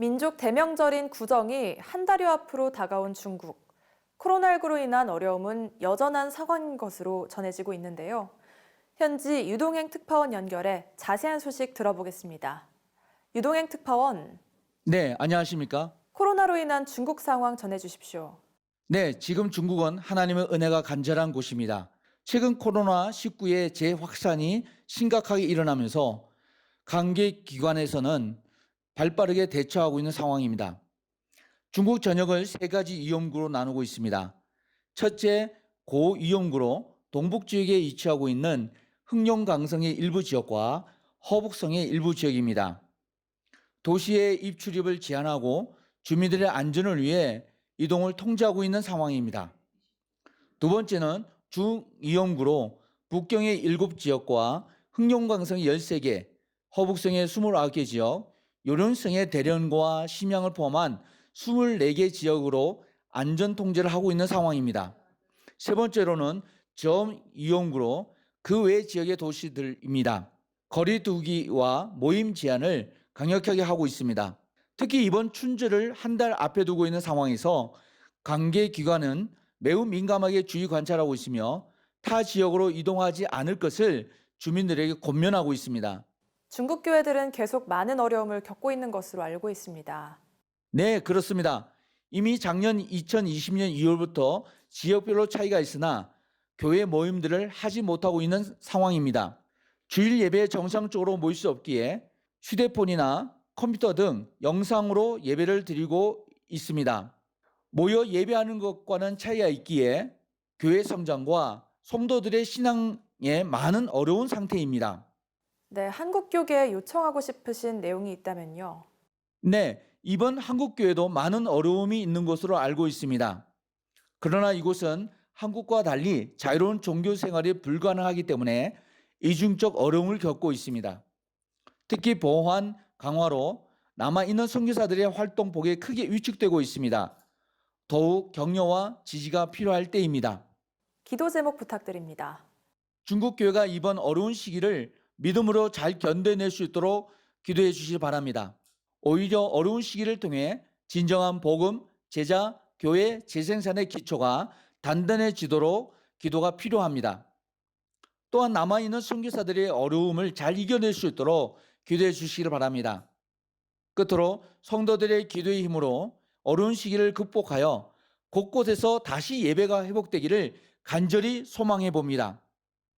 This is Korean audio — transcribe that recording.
민족 대명절인 구정이 한 달여 앞으로 다가온 중국. 코로나19로 인한 어려움은 여전한 상황인 것으로 전해지고 있는데요. 현지 유동행 특파원 연결해 자세한 소식 들어보겠습니다. 유동행 특파원, 네, 안녕하십니까? 코로나로 인한 중국 상황 전해주십시오. 네, 지금 중국은 하나님의 은혜가 간절한 곳입니다. 최근 코로나19의 재확산이 심각하게 일어나면서 관계 기관에서는 발빠르게 대처하고 있는 상황입니다. 중국 전역을 세 가지 위험구로 나누고 있습니다. 첫째, 고위험구로 동북 지역에 위치하고 있는 흑룡강성의 일부 지역과 허북성의 일부 지역입니다. 도시의 입출입을 제한하고 주민들의 안전을 위해 이동을 통제하고 있는 상황입니다. 두 번째는 중위험구로 북경의 7지역과 흑룡강성의 13개, 허북성의 29개 지역, 요령성의 대련과 심양을 포함한 24개 지역으로 안전 통제를 하고 있는 상황입니다. 세 번째로는 저위험구로 그 외 지역의 도시들입니다. 거리 두기와 모임 제한을 강력하게 하고 있습니다. 특히 이번 춘절을 한 달 앞에 두고 있는 상황에서 관계 기관은 매우 민감하게 주의 관찰하고 있으며 타 지역으로 이동하지 않을 것을 주민들에게 권면하고 있습니다. 중국 교회들은 계속 많은 어려움을 겪고 있는 것으로 알고 있습니다. 네, 그렇습니다. 이미 작년 2020년 2월부터 지역별로 차이가 있으나 교회 모임들을 하지 못하고 있는 상황입니다. 주일 예배에 정상적으로 모일 수 없기에 휴대폰이나 컴퓨터 등 영상으로 예배를 드리고 있습니다. 모여 예배하는 것과는 차이가 있기에 교회 성장과 성도들의 신앙에 많은 어려운 상태입니다. 네, 한국교계에 요청하고 싶으신 내용이 있다면요. 네, 이번 한국교회도 많은 어려움이 있는 것으로 알고 있습니다. 그러나 이곳은 한국과 달리 자유로운 종교 생활이 불가능하기 때문에 이중적 어려움을 겪고 있습니다. 특히 보안 강화로 남아있는 선교사들의 활동 폭이 크게 위축되고 있습니다. 더욱 격려와 지지가 필요할 때입니다. 기도 제목 부탁드립니다. 중국 교회가 이번 어려운 시기를 믿음으로 잘 견뎌낼 수 있도록 기도해 주시기 바랍니다. 오히려 어려운 시기를 통해 진정한 복음, 제자, 교회 재생산의 기초가 단단해지도록 기도가 필요합니다. 또한 남아있는 선교사들의 어려움을 잘 이겨낼 수 있도록 기도해 주시기를 바랍니다. 끝으로 성도들의 기도의 힘으로 어려운 시기를 극복하여 곳곳에서 다시 예배가 회복되기를 간절히 소망해 봅니다.